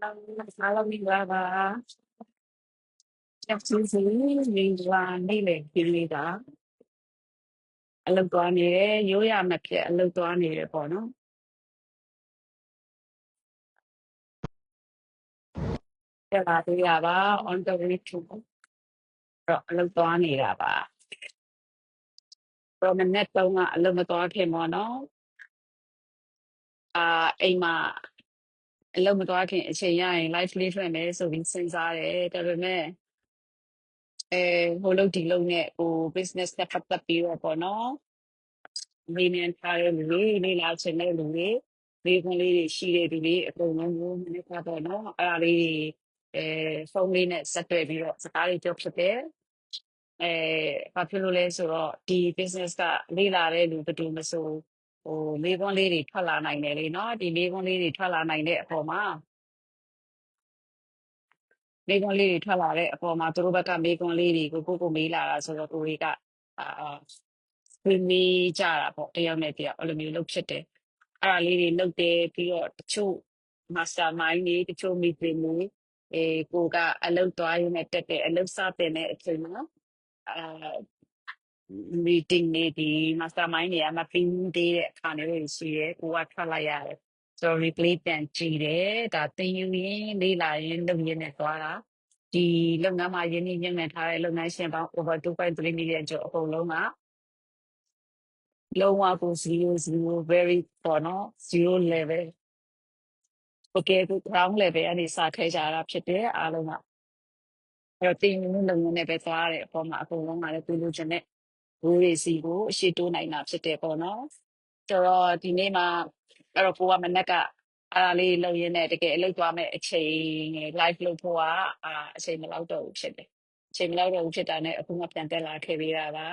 အားလုံးမင်္ဂလာပါချက်ချင်းစီမင်္ဂလာနေ့လေပြင်းနေတာအလုပ်သွားနေတယ်ရိုးရမဖြစ်အလုပ်သွားနေတယ်ပေါ့နော်တက်လာသေးရပါ on the way to တော့အလုပ်သွားနေတာပါပရမနက်တုန်းကအလုပ်မသွားခင်ပေါ့နော်အာအိမ်မှာ အလုပ်မသွားခင်အချိန်ရရင် live လေးထွက်မယ်ဆိုပြီးစဉ်းစားတယ်ဒါပေမဲ့အဲဟိုလုပ်ဒီလုပ်နဲ့ဟို business နဲ့ပတ်သက်ပြီးတော့ပေါ့နော်မေးမြန်းထားတဲ့လူတွေလေးလာချင်တဲ့လူတွေလေးခွန်းလေးတွေရှိတဲ့လူတွေအကုန်လုံးကိုမနေ့ကတော့နော်အဲ့ဒါလေးတွေအဲဖုန်းလေးနဲ့ဆက်သွယ်ပြီးတော့စကားလေးပြောဖြစ်တယ်အဲဘာဖြစ်လို့လဲဆိုတော့ဒီ business ကလေးလာတဲ့လူဘယ်သူမဆို ဟိုလေးခွန်းလေးတွေထွက်လာနိုင်တယ်လေနော်ဒီလေးခွန်းလေးတွေထွက်လာနိုင်တဲ့အပေါ်မှာလေးခွန်းလေးတွေထွက်လာတဲ့အပေါ်မှာသူတို့ဘက်ကလေးခွန်းလေးတွေကိုကိုကိုမေးလာတာဆိုတော့ကိုတွေကအာဝင်မေးကြတာပေါ့တယောက်နဲ့တယောက်အဲ့လိုမျိုးလုပ်ဖြစ်တယ်အဲ့ဒါလေးတွေလုပ်တယ်ပြီးတော့တချို့ master mind တွေတချို့ meeting တွေအဲကိုကအလုပ်သွားရင်းနဲ့တက်တဲ့အလုပ်စတင်တဲ့အချိန်မှာအာ meeting တွေဒီ master mind တွေကမပြီးသေးတဲ့အခါတွေရှိရဲကိုကထွက်လိုက်ရတယ်ဆိုတော့ replay ပြန်ကြည့်တယ်ဒါသင်ယူရင်းလေးလာရင်းလုပ်ရင်းနဲ့သွားတာဒီလုပ်ငန်းမှာရင်းနှီးမြှုပ်နှံထားတဲ့လုပ်ငန်းရှင်ပေါင်း over 2.3 million ကျော်အကုန်လုံးကလုံးဝကို0 0 very ပေါ့နော်0 level okay ကို ground level ကနေစခဲ့ကြတာဖြစ်တယ်အားလုံးက အဲ့တော့တင်ယူမှုလုပ်ငန်းနဲ့ပဲသွားတယ်အပေါ်မှာအကုန်လုံးကလည်းသူလိုချင်တဲ့ ဘိုးတွေစီကို အရှိတိုးနိုင်တာဖြစ်တယ်ပေါ့နော်ဆိုတော့ဒီနေ့မှာအဲ့တော့ကိုကမနက်ကအားလေးလုပ်ရင်းနဲ့တကယ်အလုပ်သွားမဲ့အချိန် live လုပ်ဖို့ကအာအချိန်မလောက်တော့ဘူးဖြစ်တယ်အချိန်မလောက်တော့ဘူးဖြစ်တာနဲ့အခုမှပြန်တက်လာခဲ့ပေးတာပါ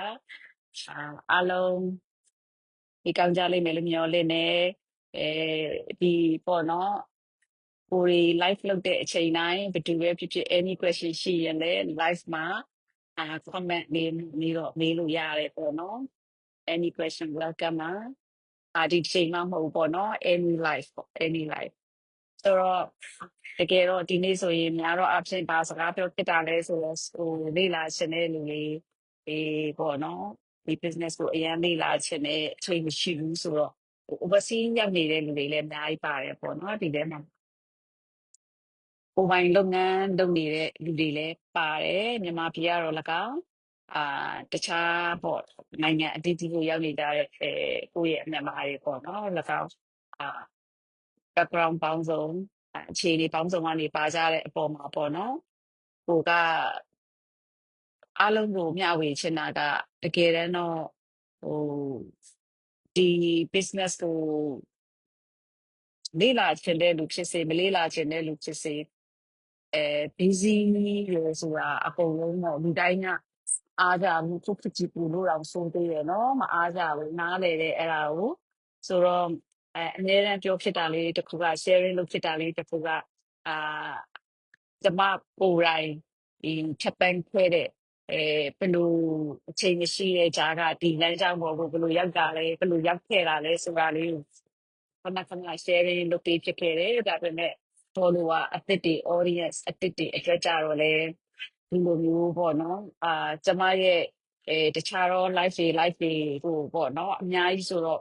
အာအားလုံးဒီကောင်းကြလိမ့်မယ်လို့မျှော်လင့်နေအဲဒီပေါ့နော် ကိုရီ live လုပ်တဲ့အချိန်တိုင်းဘယ်သူပဲဖြစ်ဖြစ် any question ရှိရင်လည်း live မှာ အာ comment လေးနေတော့မေးလို့ရတယ်ပေါ့နော် any question welcome ပါအာဒီချိန်မှမဟုတ်ဘူးပေါ့နော် any live ပေါ့ any live ဆိုတော့တကယ်တော့ဒီနေ့ဆိုရင်များတော့အဖြစ်ပါစကားပြောဖြစ်တာလဲဆိုတော့ဟိုလေ့လာရှင်တဲ့လူတွေဒီပေါ့နော်ဒီ business ကိုအရင်လေ့လာရှင်တဲ့အချိန်မရှိဘူးဆိုတော့ဟို overseas ရောက်နေတဲ့လူတွေလည်းအများကြီးပါတယ်ပေါ့နော်ဒီထဲမှာ ကိုယ်ပိုင်လုပ်ငန်းလုပ်နေတဲ့လူတွေလည်းပါတယ်မြန်မာပြည်ကတော့၎င်းအာတခြားပေါ့နိုင်ငံအသီးသီးကိုရောက်နေကြတဲ့အဲကိုယ့်ရဲ့အမြန်မာတွေပေါ့နော်၎င်းအာ background ပေါင်းစုံအာအခြေအနေပေါင်းစုံကနေပါကြတဲ့အပေါ်မှာပေါ့နော်ကိုက အားလုံးကိုမျှဝေချင်တာကတကယ်တမ်းတော့ဟိုဒီ business ကိုလေ့လာချင်တဲ့လူဖြစ်စေမလေ့လာချင်တဲ့လူဖြစ်စေအဲ busy ရယ်ဆိုတာ အကုန်လုံးတော့ လူတိုင်းက အားကြမှုခုခကြည့်ပူလို့တော့ဆိုသေးတယ်နော် မအားကြဘူး နားလေတဲ့အဲ့ဒါကို ဆိုတော့အဲအများအားပြောဖြစ်တာလေးတစ်ခုက sharing လုပ်ဖြစ်တာလေးတစ်ခုကအာကျမကိုယ်တိုင်ဒီချက်ပန်းခွဲတဲ့အဲဘယ်လို အချိန်မရှိတဲ့ကြားက ဒီလမ်းကြောင်းပေါ်ကို ဘယ်လိုရောက်တာလဲ ဘယ်လို ရောက်ခဲ့တာလဲဆိုတာလေးကို ခဏခဏ sharing လုပ်ပေးဖြစ်ခဲ့တယ် ဒါပေမဲ့ follower အသစ်တွေ audience အသစ်တွေအတွက်ကြတော့လေဒီလိုမျိုးပေါ့နော်အာကျမရဲ့အဲတခြားတော့ live တွေ live တွေဟိုပေါ့နော်အများကြီးဆိုတော့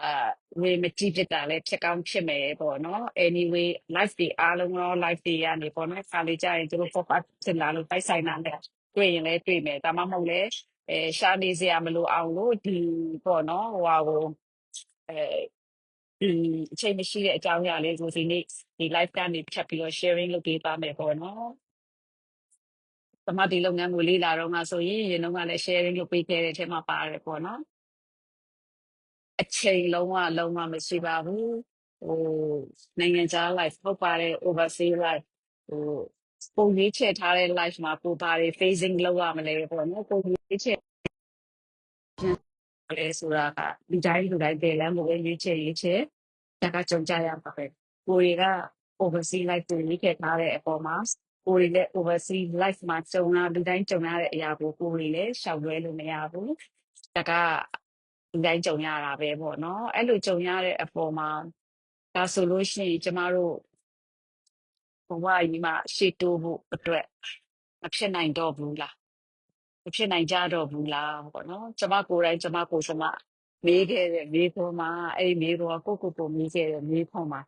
အာဝေမကြည့်ဖြစ်တာလည်းဖြစ်ကောင်းဖြစ်မယ်ပေါ့နော် anyway live တွေအားလုံးတော့ live တွေကနေပေါ့နော်ခါလေးကြရင်သူတို့ pop up ဖြစ်လာလို့တိုက်ဆိုင်တာနဲ့တွေ့ရင်လည်းတွေ့မယ်ဒါမှမဟုတ်လည်းအဲရှာနေစရာမလိုအောင်လို့ဒီပေါ့နော်ဟိုဟာကိုအဲဒီ အချိန်မရှိတဲ့အကြောင်းအရာလေးကိုဒီနေ့ဒီ live ကနေဖြတ်ပြီးတော့ sharing လုပ်ပေးပါမယ်ပေါ့နော်။သမဒီလုပ်ငန်းကိုလေးလာတော့မှဆိုရင်ရင်တော့ကလည်း sharing လုပ်ပေးခဲ့တဲ့အထက်မှာပါတယ်ပေါ့နော်။အချိန်လုံးဝလုံးဝမရှိပါဘူး။ဟိုနိုင်ငံခြား live ဟုတ်ပါတယ် overseas live ဟိုပုံရေးချက်ထားတဲ့ live မှာကိုပါတယ် phasing လုပ်ရမလဲပေါ့နော်။ပုံရေးချက် လဲဆိုတာကဒီတိုင်းလူတိုင်းတယ်လမ်းကိုပဲရွေးချယ်ရွေးချယ်ဒါကကြုံကြရပါပဲကိုတွေက oversee life ကိုရွေးချယ်ထားတဲ့အပေါ်မှာကိုတွေလည်း oversee life မှာကြုံလာလူတိုင်းကြုံရတဲ့အရာကိုကိုတွေလည်းရှောင်လွဲလို့မရဘူးဒါကလူတိုင်းကြုံရတာပဲပေါ့နော်အဲ့လိုကြုံရတဲ့အပေါ်မှာဒါဆိုလို့ရှိရင်ကျမတို့ဘဝကြီးမှာရှေ့တိုးဖို့အတွက်မဖြစ်နိုင်တော့ဘူးလားမ ဖြစ်နိုင်ကြတော့ဘူးလားပေါ့နော်ကျမကိုယ်တိုင်ကျမကိုယ်ကျမမေးခဲ့တဲ့မေးခွန်းမှာအဲ့ဒီမေးခွန်းကကိုယ့်ကိုယ်ကိုမေးခဲ့တဲ့မေးခွန်းမှာ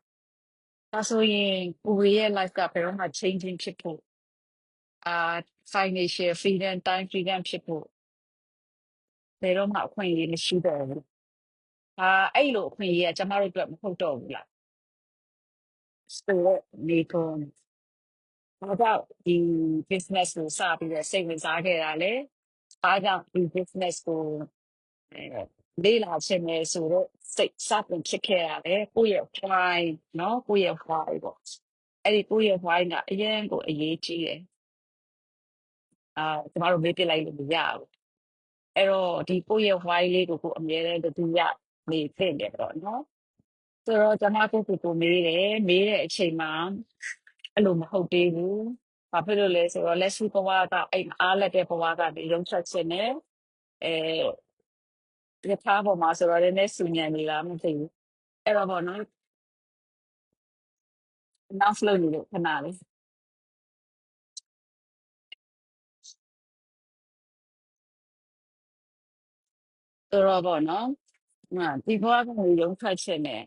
ဒါဆိုရင်ကိုယ်ရဲ့ life ကဘယ်တော့မှ changing ဖြစ်ဖို့အာ financial freedom time freedom ဖြစ်ဖို့ဘယ်တော့မှအခွင့်အရေးမရှိတော့ဘူးအာအဲ့လိုအခွင့်အရေးကကျမတို့အတွက်မဟုတ်တော့ဘူးလားဆိုတော့ဒီကွန် ဘာကြောင့်ဒီ business ကိုစပြီးတော့စိတ်ဝင်စားခဲ့တာလဲဘာကြောင့်ဒီ business ကိုအဲလေးလာချင်တယ်ဆိုတော့စိတ်စတင်ဖြစ်ခဲ့ရတယ်ကိုယ့်ရဲ့ why เนาะကိုယ့်ရဲ့ why ပေါ့အဲ့ဒီကိုယ့်ရဲ့ why ကအရင်ကိုအရေးကြီးတယ်အာကျမတို့မေးပြလိုက်လို့မရဘူးအဲ့တော့ဒီကိုယ့်ရဲ့ why လေးကိုကိုယ်အမြဲတမ်းတတိယနေသိနေတယ်ပေါ့နော်ဆိုတော့ကျမကိုယ့်ကိုယ်ကိုမေးတယ်မေးတဲ့အချိန်မှာ အဲ့လိုမဟုတ်သေးဘူးဘာဖြစ်လို့လဲဆိုတော့လက်ရှိဘဝကအဲ့အားလက်တဲ့ဘဝကနေရုံချက်ခြင်းနဲ့အဲရထားပေါ်မှာဆိုတော့လည်းနည်းဆူညံနေလားမသိဘူးအဲ့တော့ပေါ့နော် announce လုပ်နေလို့ခဏလေးဆိုတော့ပေါ့နော်ဟာဒီဘဝကနေရုံထွက်ခြင်းနဲ့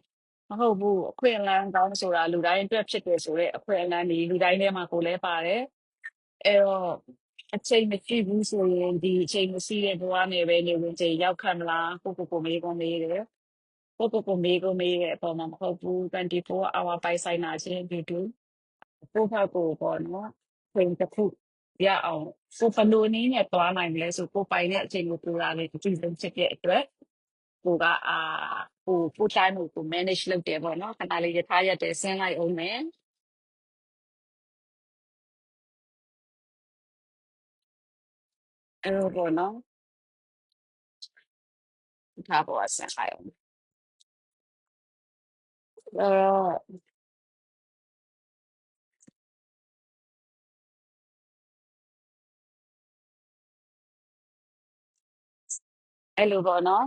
မဟုတ်ဘူးအခွင့်အလမ်းကောင်းဆိုတာလူတိုင်းအတွက်ဖြစ်တယ်ဆိုတော့အခွင့်အလမ်းဒီလူတိုင်းထဲမှာကိုယ်လည်းပါတယ်အဲ့တော့အချိန်မရှိဘူးဆိုရင်ဒီအချိန်မရှိတဲ့ဘဝနဲ့ပဲနေဝင်ချိန်ရောက်ခတ်မလားကိုကိုကိုမေးကုန်မေးတယ်ကိုကိုကိုမေးကုန်မေးတဲ့အပေါ်မှာမဟုတ်ဘူး24 hour ပိုင်ဆိုင်တာချင်းတူတူကိုယ့်ဘက်ကိုပေါ့နော်ချိန်တစ်ခုရအောင်ကိုဘယ်လိုနည်းနဲ့သွားနိုင်မလဲဆိုကိုယ်ပိုင်တဲ့အချိန်ကိုပူတာလေဒီလိုဖြစ်တဲ့အတွက် ကိုကအာကိုကိုတိုင်းကိုကို manage လုပ်တယ်ပေါ့နော်ခဏလေးရထားရက်တယ်ဆင်းလိုက်အောင်မယ်အဲ့လိုပေါ့နော်ထားပေါ်ဆင်းလိုက်အောင်အဲ့တော့အဲ့လိုပေါ့နော်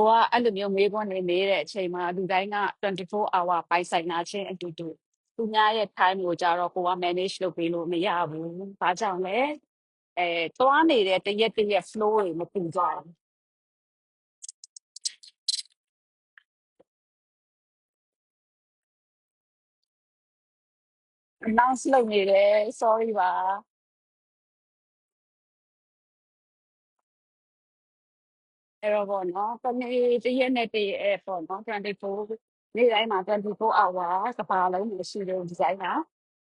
ကိုကအဲ့လိုမျိုးမေးခွန်းနေနေတဲ့အချိန်မှာလူတိုင်းက24 hour ပိုင်ဆိုင်တာချင်းအတူတူသူများရဲ့ time ကိုကြတော့ကိုက manage လုပ်ပေးလို့မရဘူး။ဘာကြောင့်လဲအဲသွားနေတဲ့တရက်တရက် flow တွေမတူကြဘူး announce လုပ်နေတယ် sorry ပါ အဲ့တော့ပေါ့နော်တနေ့တရက်နဲ့တရက်ပေါ့နော်24နေ့တိုင်းမှာ24 hour ကဘာလုံးမရှိတဲ့ဒီဇိုင်းနာ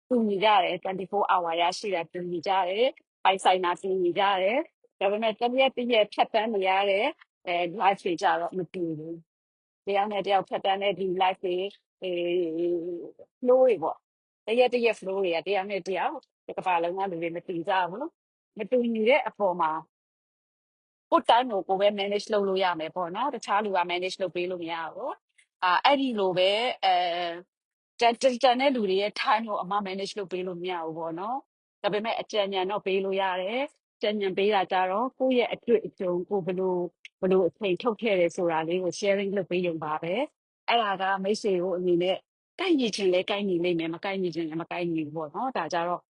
တူညီကြတယ်24 hour ရရှိတာတူညီကြတယ်ပိုင်ဆိုင်တာတူညီကြတယ်ဒါပေမဲ့တရက်တရက်ဖြတ်တန်းနေရတဲ့အဲ live တွေကြတော့မတူဘူးတယောက်နဲ့တယောက်ဖြတ်တန်းတဲ့ဒီ live တွေအဲ flow တွေပေါ့တရက်တရက် flow တွေကတယောက်နဲ့တယောက်ကဘာလုံးကလူတွေမတူကြဘူးမတူညီတဲ့အပေါ်မှာ ကိုယ့် time ကိုကိုယ်ပဲ manage လုပ်လို့ရမယ်ပေါ့နော်တခြားလူက manage လုပ်ပေးလို့မရဘူးအာအဲ့ဒီလိုပဲအဲတန်တန်တန်တဲ့လူတွေရဲ့ time ကိုအမ manage လုပ်ပေးလို့မရဘူးပေါ့နော်ဒါပေမဲ့အကြံဉာဏ်တော့ပေးလို့ရတယ်ကြံဉာဏ်ပေးတာကြတော့ကိုယ့်ရဲ့အတွေ့အကြုံကိုဘယ်လိုဘယ်လိုအချိန်ထုတ်ခဲ့တယ်ဆိုတာလေးကို sharing လုပ်ပေးရုံပါပဲအဲ့ဒါကမိတ်ဆွေကိုအနေနဲ့ကိုက်ညီချင်လဲကိုက်ညီလိမ့်မယ်မကိုက်ညီချင်လည်းမကိုက်ညီဘူးပေါ့နော်ဒါကြတော့အာ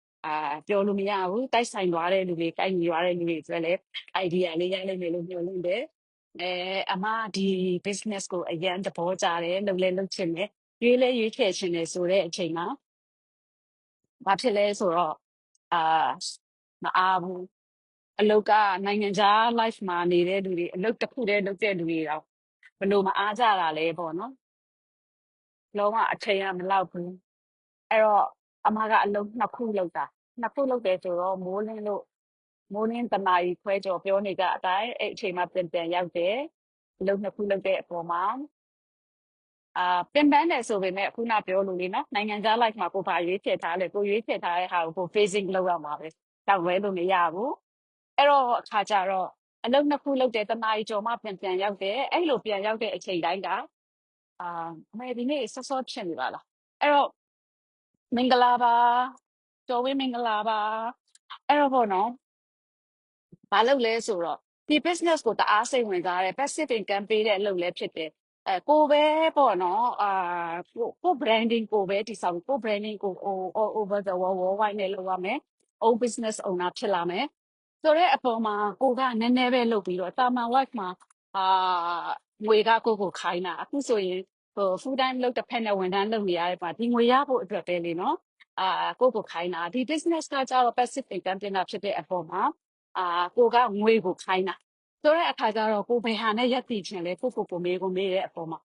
ပြောလို့မရဘူး တိုက်ဆိုင်သွားတဲ့လူတွေ ကိုက်ညီသွားတဲ့လူတွေဆိုလည်း idea လေးရလိမ့်မယ်လို့ မျှော်လင့်တယ်။အဲအမဒီ business ကို အရန်သဘောကျတယ်လုပ်လဲလုပ်ချင်တယ်ရွေးလဲရွေးချယ်ချင်တယ်ဆိုတဲ့အချိန်မှာ ဘာဖြစ်လဲဆိုတော့အာမအားဘူးအလုတ်ကနိုင်ငံခြား life မှာနေတဲ့လူတွေအလုတ်တစ်ခုတည်းလုပ်တဲ့လူတွေတော့ဘယ်လို့မအားကြတာလဲပေါ့နော်လုံးဝအချိန်ကမလောက်ဘူးအဲ့တော့အမကအလုတ်နှစ်ခုလုပ်တာ နှစ်ခုလုပ်တယ်ဆိုတော့မိုးလင်းလို့မိုးလင်းတနာရီခွဲကျော်ပြောနေကြအတိုင်းအဲ့အချိန်မှပြန်ပြန်ရောက်တယ်အလုတ်နှစ်ခုလုပ်တဲ့အပေါ်မှာအာပင်ပန်းတယ်ဆိုပေမဲ့ခုနပြောလို့လေနော်နိုင်ငံခြား life မှာကိုယ်ဘာရွေးချယ်ထားလဲကိုရွေးချယ်ထားတဲ့ဟာကိုကို facing လုပ်ရမှာပဲတောက်ဝဲလို့မရဘူးအဲ့တော့အခါကြတော့အလုပ်နှစ်ခုလုပ်တယ်တနားရီကျော်မှပြန်ပြန်ရောက်တယ်အဲ့လိုပြန်ရောက်တဲ့အချိန်တိုင်းကအာအမေဒီနေ့ဆော့ဆော့ဖြစ်နေပါလားအဲ့တော့မင်္ဂလာပါ ကျော်ဝင်းမင်္ဂလာပါအဲ့တော့ဘောနော်ဘာလုပ်လဲဆိုတော့ဒီ business ကိုတအားစိတ်ဝင်စားတယ် passive income ပေးတဲ့အလုပ်လည်းဖြစ်တယ်အဲကိုပဲပေါ့နော်အာကိုကို branding ကိုပဲတိဆောက်ကို branding ကို o- all over the world worldwide နဲ့လုပ်ရမယ် own business owner ဖြစ်လာမယ်ဆိုတော့အပေါ်မှာကိုကနည်းနည်းပဲလုပ်ပြီးတော့တာမန် life မှာအာငွေကကိုကိုခိုင်းတာအခုဆိုရင်ဟို full time လုပ်တစ်ဖက်နဲ့ဝန်ထမ်းလုပ်နေရတဲ့ပါဒီငွေရဖို့အတွက်ပဲလေနော် အာကိုကိုခိုင်းတာဒီ business ကကြတော့ passive income တင်တာဖြစ်တဲ့အပေါ်မှာအာကိုကငွေကိုခိုင်းတာဆိုတဲ့အခါကျတော့ကိုဘယ်ဟာနဲ့ရက်တည်ချင်လဲကိုကိုကိုမေးကိုမေးတဲ့အပေါ်မှာ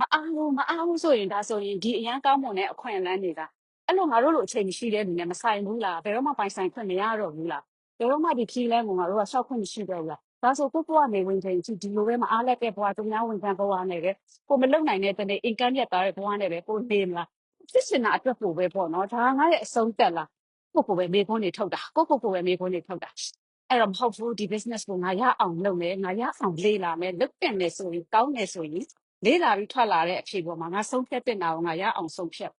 မအားဘူးမအားဘူးဆိုရင်ဒါဆိုရင်ဒီအရန်ကောင်းမွန်တဲ့အခွင့်အလမ်းတွေကအဲ့လိုငါတို့လိုအချိန်မရှိတဲ့လူနဲ့မဆိုင်ဘူးလားဘယ်တော့မှပိုင်ဆိုင်ခွင့်မရတော့ဘူးလားဘယ်တော့မှဒီဖြီးလဲကိုငါတို့ကရှောက်ခွင့်မရှိတော့ဘူးလားဒါဆိုကိုကိုကနေဝင်ချိန်ကြည့်ဒီလိုပဲမအားလက်တဲ့ဘဝသူများဝင်ခံဘဝနဲ့ပဲကိုမလုံနိုင်တဲ့တနေ့အင်ကန်ရက်သားတဲ့ဘဝနဲ့ပဲကိုနေမလား ဖြစ်စင်တာအတွက်ကိုပဲပေါ့နော်ဒါငါရဲ့အဆုံးသက်လားကိုကိုပဲမေခွန်းနေထုတ်တာကိုကိုကိုပဲမေခွန်းနေထုတ်တာအဲ့တော့မဟုတ်ဘူးဒီ business ကိုငါရအောင်လုပ်မယ်ငါရအောင်လေးလာမယ်လုပ်တင်မယ်ဆိုရင်ကောင်းတယ်ဆိုရင်လေးလာပြီးထွက်လာတဲ့အဖြေပေါ်မှာငါဆုံးဖြတ်တင်တာကိုငါရအောင်ဆုံးဖြတ်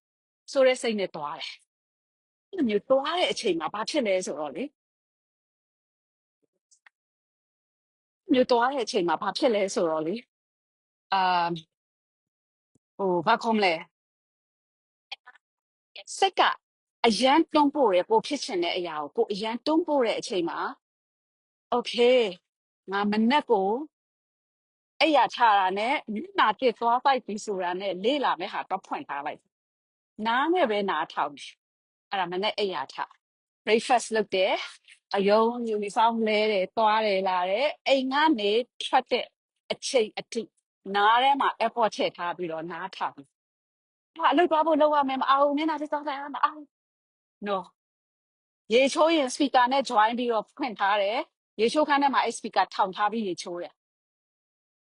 ဆိုတဲ့စိတ်နဲ့တွားတယ်အဲ့လိုမျိုးတွားတဲ့အချိန်မှာဘာဖြစ်လဲဆိုတော့လေမျိုးတွားတဲ့အချိန်မှာဘာဖြစ်လဲဆိုတော့လေအာဟိုဘာခေါမလဲ စိတ်ကအရန်တွန်းပို့ရကိုဖြစ်ချင်တဲ့အရာကိုကိုအရန်တွန်းပို့တဲ့အချိန်မှာ okay ငါမနဲ့ကိုအဲ့ရထတာနဲ့မျက်နာပြစ်သွားပိုက်ပြီးဆိုတာနဲ့လေ့လာမဲ့ဟာတော့ဖွင့်ထားလိုက်နားနဲ့ပဲနားထောင်တယ်အဲ့ဒါမနဲ့အဲ့ရထ breakfast လုပ်တယ်အယုံ uniform လဲတယ်သွားတယ်လာတယ်အိမ်ကနေထွက်တဲ့အချိန်အထိနားထဲမှာ effort ထည့်ထားပြီးတော့နားထောင် ဟာအလုပ်သွားဖို့လုပ်ရမယ်မအောင်မျက်နှာတစ်စောင်းဆိုင်မအောင် no ရေချိုးရင် speaker နဲ့ join ပြီးတော့ဖွင့်ထားတယ်ရေချိုးခန်းထဲမှာအဲ့ speaker ထောင်ထားပြီးရေချိုးတယ်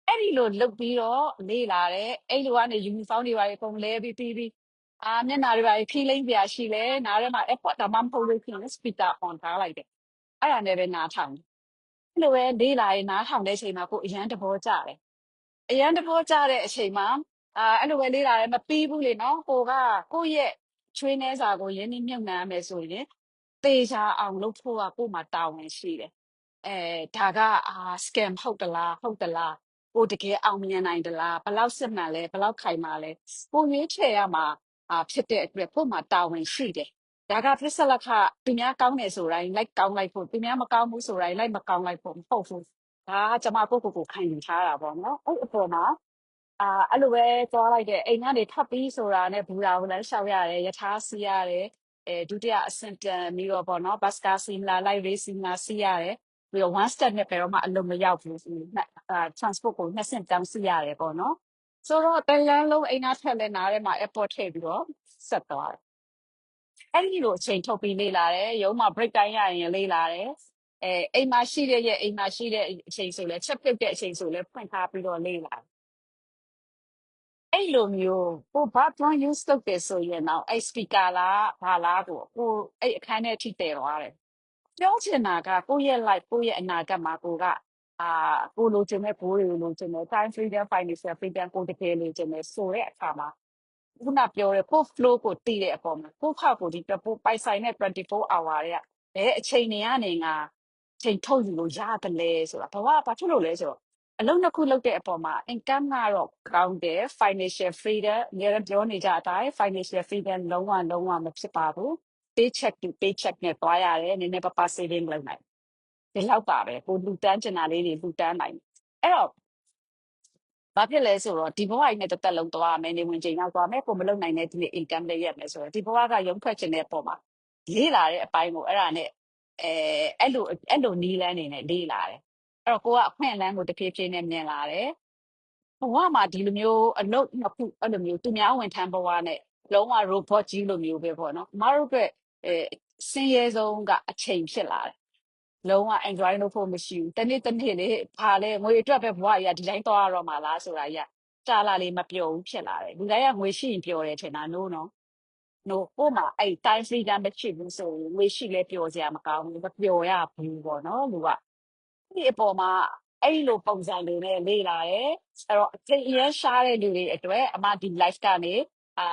အဲ့ဒီလိုလုပ်ပြီးတော့နေလာတယ်အဲ့လိုကနေ uniform တွေပါအကုန်လဲပြီးပြီးပြီးအာမျက်နှာတွေပါဖြီးလိမ့်ပြရှိလဲနားထဲမှာ airport ဒါမှမဟုတ်လို့ဖြစ်ရင် speaker on ထားလိုက်တယ်အဲ့ဒါနဲ့ပဲနားထောင်အဲ့လိုပဲလေးလာရင်နားထောင်တဲ့အချိန်မှာကိုယ်အရန်တဘောကြတယ်အရန်တဘောကြတဲ့အချိန်မှာ အာအဲ့လိုပဲလေးလာတယ်မပြီးဘူးလေနော်ကိုကကိုယ့်ရဲ့ချွေးနှဲစာကိုရင်းနှီးမြှုပ်နှံရမယ်ဆိုရင်တေချာအောင်လုပ်ဖို့ကကို့မှာတာဝန်ရှိတယ်အဲဒါကအာ scam ဟုတ်တလားဟုတ်တလားကိုတကယ်အောင်မြင်နိုင်တလားဘယ်လောက်စစ်မှန်လဲဘယ်လောက်ခိုင်မာလဲကိုရွေးချယ်ရမှာအာဖြစ်တဲ့အတွက်ကို့မှာတာဝန်ရှိတယ်ဒါကပြစ္ဆလခသူများကောင်းတယ်ဆိုတိုင်းလိုက်ကောင်းလိုက်ဖို့သူများမကောင်းဘူးဆိုတိုင်းလိုက်မကောင်းလိုက်ဖို့မဟုတ်ဘူးဒါကကျွန်မကိုယ့်ကိုယ်ကိုခံယူထားတာပေါ့နော်အဲ့အပေါ်မှာ အာအဲ့လိုပဲသွားလိုက်တဲ့အိမ်ကနေထပ်ပြီးဆိုတာနဲ့ဘူရာကိုလည်းရှောက်ရတယ်ယထာစီးရတယ်အဲဒုတိယအဆင့်တန်ပြီးတော့ပေါ့နော်ဘတ်စကာစီလာလိုက်ရေးစီလာစီးရတယ်ပြီးတော့ one step နဲ့ဘယ်တော့မှအလုံးမရောက်ဘူးဒီနှစ်အာ transport ကိုနှစ်ဆင့်တောင်းစီးရတယ်ပေါ့နော်ဆိုတော့တန်လန်းလုံးအိမ်သားထက်လည်းနားထဲမှာ airport ထည့်ပြီးတော့ဆက်သွားတယ်အဲ့ဒီလိုအချိန်ထုတ်ပြီးလေ့လာတယ်ရုံးမှာ break time ရရင်လေ့လာတယ်အဲအိမ်မှာရှိတဲ့ရဲ့အိမ်မှာရှိတဲ့အချိန်ဆိုလဲချက်ပြုတ်တဲ့အချိန်ဆိုလဲဖွင့်ထားပြီးတော့လေ့လာတယ် အဲ့လိုမျိုးကိုဘာ drone use လုပ်တယ်ဆိုရင်တော့အဲ့ speaker လားဘာလားကိုကိုအဲ့အခန်းထဲထိတည်သွားတယ်ပြောချင်တာကကိုယ့်ရဲ့ life ကိုယ့်ရဲ့အနာဂတ်မှာကိုကအာကိုလိုချင်တဲ့ဘိုးတွေကိုလိုချင်တယ် time freedom financial freedom ကိုတကယ်လိုချင်တယ်ဆိုတဲ့အခါမှာခုနပြောတဲ့ကို flow ကိုတည်တဲ့အပေါ်မှာကိုဖောက်ကိုဒီတပိုးပိုက်ဆိုင်တဲ့24 hour တွေကဘယ်အချိန်တွေကနေငါချိန်ထုတ်ယူလို့ရတယ်လဲဆိုတာဘဝကဘာဖြစ်လို့လဲဆိုတော့ အလုံးတစ်ခုလုပ်တဲ့အပေါ်မှာ income ကတော့ကောင်းတယ် financial freedom အများကြီးပြောနေကြအတိုင်း financial freedom လုံးဝလုံးဝမဖြစ်ပါဘူး paycheck to paycheck နဲ့တွားရတယ်နည်းနည်းပါးပါး saving လုပ်နိုင်တယ်ဒီလောက်ပါပဲကိုလူတန်းကျင်တာလေးတွေလူတန်းနိုင်တယ်အဲ့တော့ဘာဖြစ်လဲဆိုတော့ဒီဘဝကြီးနဲ့တစ်သက်လုံးသွားရမယ်နေဝင်ချိန်ရောက်သွားမယ်ကိုမလုံနိုင်တဲ့ဒီနေ့ income လေးရက်မယ်ဆိုတော့ဒီဘဝကရုံထွက်ခြင်းတဲ့ပုံမှာလေးလာတဲ့အပိုင်းကိုအဲ့ဒါနဲ့အဲအဲ့လိုအဲ့လိုနီးလန်းနေနဲ့လေးလာတယ် အဲ့တော့ကိုကအခွင့်အလမ်းကိုတဖြည်းဖြည်းနဲ့မြင်လာတယ်ဘဝမှာဒီလိုမျိုးအလုပ်နှစ်ခုအဲ့လိုမျိုးသူများဝန်ထမ်းဘဝနဲ့လုံးဝ robot ကြီးလိုမျိုးပဲပေါ့နော်အမတို့အတွက်အဲစင်ရဲဆုံးကအချိန်ဖြစ်လာတယ်လုံးဝ enjoy လုပ်ဖို့မရှိဘူး။တနေ့တနေ့လေဘာလဲငွေအတွက်ပဲဘဝကြီးကဒီတိုင်းသွားရတော့မှာလားဆိုတာကြီးကကြာလာလေမပျော်ဘူးဖြစ်လာတယ်။လူတိုင်းကငွေရှိရင်ပျော်တယ်ထင်တာ no နော် no ဟိုမှာအဲ့ time freedom မရှိဘူးဆိုရင်ငွေရှိလဲပျော်စရာမကောင်းဘူးမပျော်ရဘူးပေါ့နော်လူက ဒီအပေါ်မှာအဲ့လိုပုံစံတွေနဲ့လေ့လာတယ်အဲ့တော့အချိန်အရန်ရှားတဲ့လူတွေအတွက်အမဒီ life ကနေအာ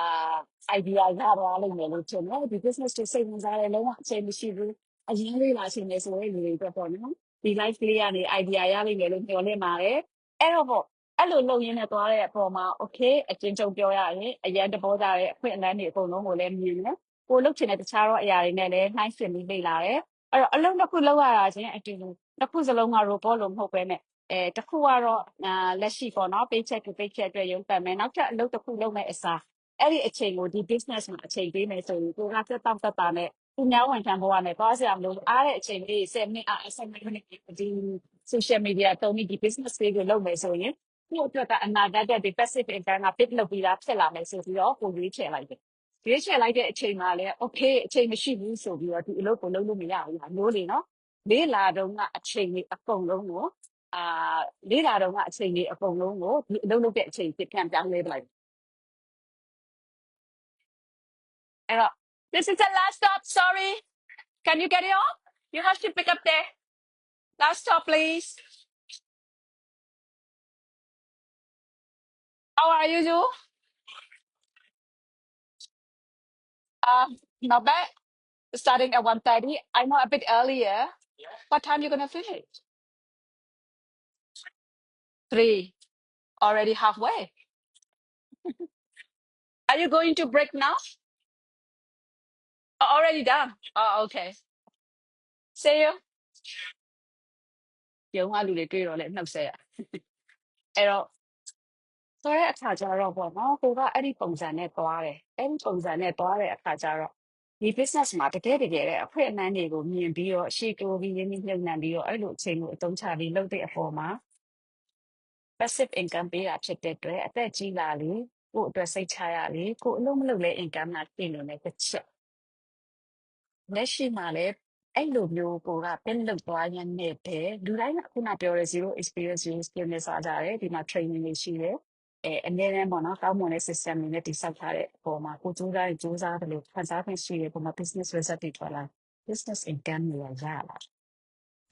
idea ရသွားလိမ့်မယ်လို့ထင်တယ်ဒီ business တွေစိတ်ဝင်စားတယ်လုံးဝအချိန်မရှိဘူးအရင်လေးလာရှင်နေဆိုရင်လူတွေအတွက်ပေါ့နော်ဒီ life လေးကနေ idea ရလိမ့်မယ်လို့မျှော်လင့်ပါတယ်အဲ့တော့ပေါ့အဲ့လိုလုပ်ရင်းနဲ့သွားတဲ့အပေါ်မှာ okay အကျဉ်းချုပ်ပြောရရင်အရန်တဘောကြတဲ့အခွင့်အလမ်းတွေအကုန်လုံးကိုလည်းမြင်တယ်ကိုလုပ်ချင်တဲ့တခြားသောအရာတွေနဲ့လည်းနှိုင်းယှဉ်ပြီးလေ့လာတယ်အဲ့တော့အလုံးတစ်ခုလောက်ရတာချင်းအတူတူ တစ်ခုစလုံးက robot လို့မဟုတ်ပဲနဲ့အဲတစ်ခုကတော့အာလက်ရှိပေါ့နော် paycheck to paycheck အတွက်ရုံးပတ်မယ်နောက်ထပ်အလုပ်တစ်ခုလုပ်မယ်အစားအဲ့ဒီအချိန်ကိုဒီ business မှာအချိန်ပေးမယ်ဆိုရင်ကိုကသက်တောင့်သက်တာနဲ့သူများဝန်ခံဘဝနဲ့သွားစရာမလိုအားတဲ့အချိန်လေး7မိနစ်အား7မိနစ်ဒီ social media တုံးပြီးဒီ business လေးကိုလုပ်မယ်ဆိုရင်ကို့အတွက်ကအနာဂတ်တဲ့ဒီ passive income က big လုပ်ပြီးသားဖြစ်လာမယ်ဆိုပြီးတော့ကိုရွေးချယ်လိုက်တယ်ရွေးချယ်လိုက်တဲ့အချိန်မှာလည်း okay အချိန်မရှိဘူးဆိုပြီးတော့ဒီအလုပ်ကိုလုပ်လို့မရဘူးလားမျိုးလေနော် လေးလာတော့ကအချိန်ကြီးအကုန်လုံးကိုအာလေးလာတော့ကအချိန်ကြီးအကုန်လုံးကိုဒီအလုပ်လုပ်တဲ့အချိန်ဖြစ်ပြန်ပြောင်းလဲပလိုက်အဲ့တော့ this is the last stop sorry can you get it off you have to pick up there last stop please how are you you um not bad starting at one thirty. I know a bit earlier. What time you gonna finish? Three. Already halfway. Are you going to break now? Oh, already done. Oh, okay. See you. ရုံးကလူတွေတွေ့တော့လဲနှုတ်ဆက်ရအဲ့တော့ဆိုတဲ့အခါကျတော့ပေါ့နော်ကိုကအဲ့ဒီပုံစံနဲ့သွားတယ်အဲ့ဒီပုံစံနဲ့သွားတဲ့အခါကျတော့ ဒီ business မှာတကယ်တကယ်တဲ့အခွင့်အလမ်းတွေကိုမြင်ပြီးတော့အရှိတိုးပြီးရင်းနှီးမြှုပ်နှံပြီးတော့အဲ့လိုအချိန်ကိုအသုံးချပြီးလုပ်တဲ့အပေါ်မှာ passive income ပေးတာဖြစ်တဲ့အတွက်အသက်ကြီးလာလေကို့အတွက်စိတ်ချရလေကို့အလုံးမလုံးလဲ income လာပြင်လို့လည်းတစ်ချက်လက်ရှိမှာလည်းအဲ့လိုမျိုးကိုကပင်းလုပ်သွားရင်းနဲ့ပဲလူတိုင်းကခုနပြောတဲ့ zero experience zero skill နဲ့စားကြတယ်ဒီမှာ training တွေရှိတယ် အဲအနည်းနဲ့ပေါ့နော်ကောင်းမွန်တဲ့ system တွေနဲ့တိစောက်ထားတဲ့အပေါ်မှာကိုစူးစမ်းရင်စူးစမ်းတယ်လို့ခံစားခွင့်ရှိတဲ့ပုံမှာ business result တွေထွက်လာ business income တွေရလာ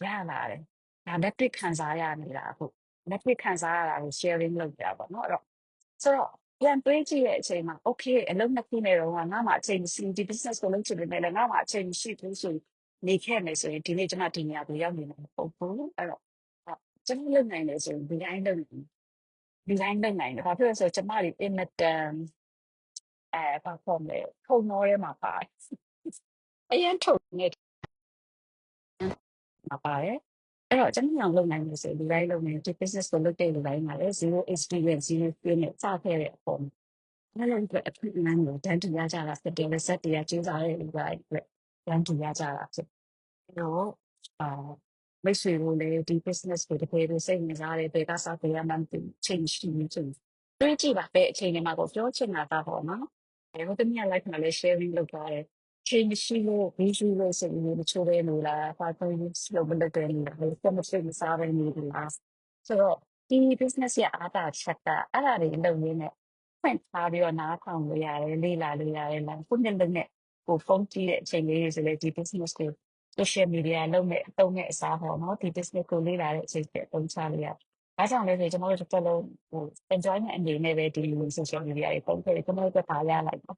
ရလာတယ်ဒါလက်တွေ့ခံစားရနေတာအခုလက်တွေ့ခံစားရတာကို sharing လုပ်ကြပါတော့အဲ့တော့ဆိုတော့ပြန်တွေးကြည့်တဲ့အချိန်မှာ okay အလုံးနှစ်ခုနဲ့တော့ငါမှအချိန်မရှိဒီ business ကိုလုပ်ချင်ပေမဲ့လည်းငါမှအချိန်မရှိဘူးဆိုရင်နေခဲ့မယ်ဆိုရင်ဒီနေ့ကျွန်မဒီနေရာကိုရောက်နေမှာမဟုတ်ဘူးအဲ့တော့အဲ့ကျွန်တော်လုပ်နိုင်တယ်ဆိုရင်ဒီတိုင်းလုပ်နိုင် ဒီတိုင်းလုပ်နိုင်တယ်ဘာဖြစ်လို့လဲဆိုတော့ကျွန်မဒီ immitant အဲဘာခေါ်မလဲခုံတော်ထဲမှာပါတယ်အရင်ထုတ်နေမှာပါတယ်အဲ့တော့ကျွန်တော်လုပ်နိုင်လို့ဆိုရင်ဒီတိုင်းလုပ်နေဒီ business ကိုလုပ်တဲ့လူတိုင်းမှာလည်း0 experience 0 skill နဲ့စခဲ့တဲ့အပေါ်မှာအဲ့လိုအတွက်အခွင့်အလမ်းကိုတန်းတူရကြတာဖြစ်တယ် reset တရားကျင်းစားတဲ့လူတိုင်းအတွက်တန်းတူရကြတာဖြစ်တယ်တော့အာ မိတ်ဆွေတို့လည်းဒီ business ကိုတကယ်လို့စိတ်ဝင်စားတယ်ဘယ်ကစားပေးရမှန်းသိ change ရှိနေချင်တွေးကြည့်ပါပဲအချိန်တွေမှာကိုပြောချင်တာတော့ပေါ့နော်အဲဟိုတမီး live မှာလည်း sharing လုပ်ထားတယ်ချိန်မရှိလို့ busy လို့ဆိုရင်မချိုးပဲလို့လားဘာလို့ use လုပ်မလုပ်တယ်လို့လားဘယ်ကမှစိတ်မစားပဲနေလို့လားဆိုတော့ဒီ business ရဲ့အားသာချက်ကအဲ့ဒါတွေလုပ်ရင်းနဲ့ဖွင့်ထားပြီးတော့နားထောင်လို့ရတယ်လေ့လာလို့ရတယ်လားခုနှစ်လုံးနဲ့ကိုဖုန်းကြည့်တဲ့အချိန်လေးတွေဆိုလေဒီ business ကို social media လုံးနဲ့အသုံးနဲ့အစားပေါ့နော်ဒီ business ကိုလေ့လာတဲ့အချိန်တွေအသုံးချလို့ရတယ်။အားကြောင့်လဲဆိုကျွန်တော်တို့တစ်သက်လုံးဟို enjoyment အနေနဲ့ပဲဒီလို social media တွေပုံခဲ့တယ်ကျွန်တော်တို့ကထားရလိုက်တော့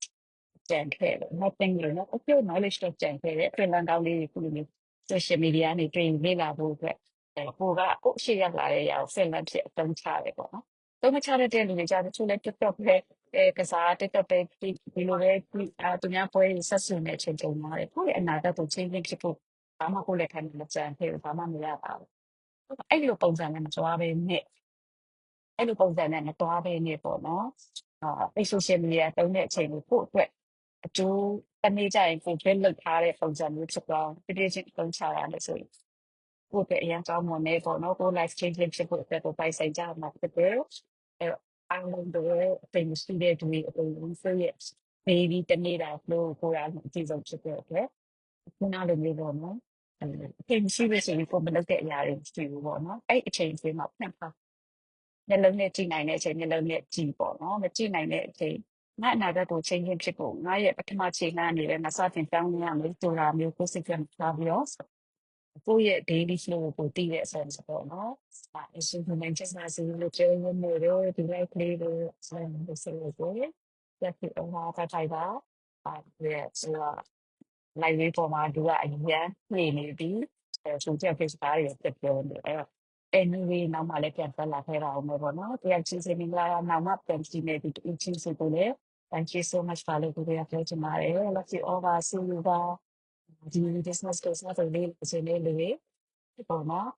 ကြံခဲ့တယ် nothing လို့နော် okay knowledge တော့ကြံခဲ့တယ်ပြင်လန်ကောင်းလေးတွေခုလိုမျိုး social media နေတွေ့ရင်လေ့လာဖို့အတွက်အဲကိုကကိုအရှိရလာတဲ့ຢာကို film ဖြစ်အသုံးချတယ်ပေါ့နော်။သုံးမချတဲ့လူတွေကြတဲ့ချို့လဲ TikTok ပဲအဲကစား TikTok ပဲဒီဒီလိုပဲဒီအာသူများပွဲတွေဆက်စုနေတဲ့အချိန်တုန်းမှာလေကိုယ့်ရဲ့အနာဂတ်ကိုချိန်ချင်းဖြစ်ဖို့ ဘာမှကိုယ့်လက်ခံမကြံခဲ့ဘူးဘာမှမရပါဘူးအဲ့လိုပုံစံနဲ့မကြွားပဲနဲ့အဲ့လိုပုံစံနဲ့မတွားပဲနဲ့ပေါ့နော်အာအဲ့ social media တုံးတဲ့အချိန်ကိုကိုယ့်အတွက်အကျိုးတနေ့ကျရင်ကိုယ် build လုပ်ထားတဲ့ပုံစံမျိုးဖြစ်သွားပြည့်ပြည့်ချင်းတုံးချရတယ်ဆိုရင်ကိုယ့်အတွက်အရင်ကောင်းမွန်နေပေါ့နော်ကိုယ် life changing ဖြစ်ဖို့အတွက်ကိုပိုင်ဆိုင်ကြမှာဖြစ်တယ်အဲ့တော့အားလုံးတို့အသိမရှိတဲ့သူတွေအကုန်လုံးဆိုရဲ့ baby တနေ့တာလို့ကိုယ်ရအကြည့်ဆုံးဖြစ်တဲ့အတွက်ခုနလိုမျိုးပေါ့နော် အဲ့လိုအချိန်ရှိလို့ရှိရင်ကိုယ်မလုပ်တဲ့အရာတွေရှိဘူးပေါ့နော်အဲ့အချိန်လေးမှာဖွင့်ပါမျက်လုံးနဲ့ကြည့်နိုင်တဲ့အချိန်မျက်လုံးနဲ့ကြည့်ပေါ့နော်မကြည့်နိုင်တဲ့အချိန်ငါအနာဂတ်ကိုချိန်ချင်းဖြစ်ဖို့ငါရဲ့ပထမချိန်လှမ်းနေတယ်ငါစတင်ပြောင်းလဲရမယ်ဆိုတာမျိုးကိုစိတ်ကထားပြီးတော့ကိုယ့်ရဲ့ daily flow ကိုတည်တဲ့အဆုံးစပေါ့နော်အဲအရှင်ကလည်းချက်စားစီလို့ပြောရနေတယ်ဒီလို play လို့ဆိုလို့ဆိုလို့ရက်ပြီးအောင်ပါထိုင်ပါအဲဆိုတော့ လိုက်လေးပေါ်မှာသူကအရင်နေနေပြီအဲဆိုချက် Facebook တွေတက်ပြောနေအဲ့တော့ anyway နောက်မှလည်းပြန်တက်လာခဲ့တာအောင်ပဲပေါ့နော်တရားချင်းစင်မင်္ဂလာနောက်မှပြန်ကြည့်နေပြီအချင်းစုကိုလည်း thank you so much ပါလို့ပြောပြချင်ပါတယ် love you all ပါ see you ပါဒီ business ကိုစတဲ့လေးစနေလေးပေါ့နော်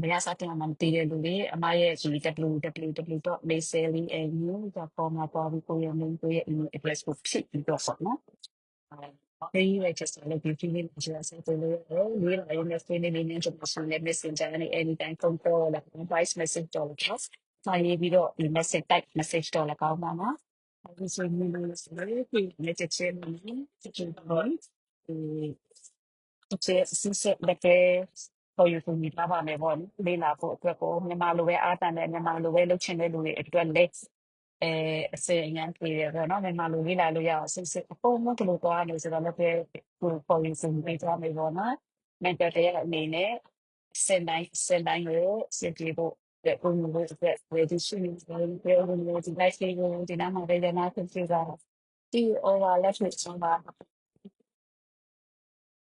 ဘယ်ရစတင်မှမသိတဲ့လူတွေအမရဲ့ဒီ www.maysally.com မှာပေါ်ပြီးကိုရမင်းကိုရဲ့ email address ကိုဖြည့်ပြီးတော့ပေါ့နော်။အဲဒီ register လု ပ်ပြီးပြီးနေကြဆက်တယ်လို့လေးလာရင်းနဲ့ဆွေးနွေးနေကြပါရှင်နဲ့ messenger နဲ့ anytime phone call လာ voice message တော့လို့စာရေးပြီးတော့ဒီ message type message တော့လည်းကောင်းပါမှာ။အဲဒီဆိုရင်လည်းဆိုရင်ဒီ message နဲ့ချက်ချင်းပေါ့ဒီဒီစစ်စစ်လက်ပေါ်ယူနေပါပါမယ်ပေါ့လေးလာဖို့ အတွက်ကိုမြန်မာလိုပဲအားတန်တဲ့မြန်မာလိုပဲလုပ်ချင်တဲ့လူတွေအတွက်လက်အဲအစအញ្ញံပြေတယ်ပေါ့နော်မြန်မာလိုလေးလာလို့ရအောင်စစ်စစ်အပေါ်မကလို့တော့နေဆိုတော့လည်းကိုပေါ်ယူနေကြမယ်ပေါ့နော်မန်တက်တဲ့အနေနဲ့စင်တိုင်းစင်တိုင်းကိုစစ်ပြေဖို့တဲ့ကိုမျိုးတွေအတွက်ဝယ်ဒီရှိနေတယ်ပြောလို့ဒီလိုက်စီကိုဒီနားမှာလည်းနားဆင်ကြတာဒီ over left with somebody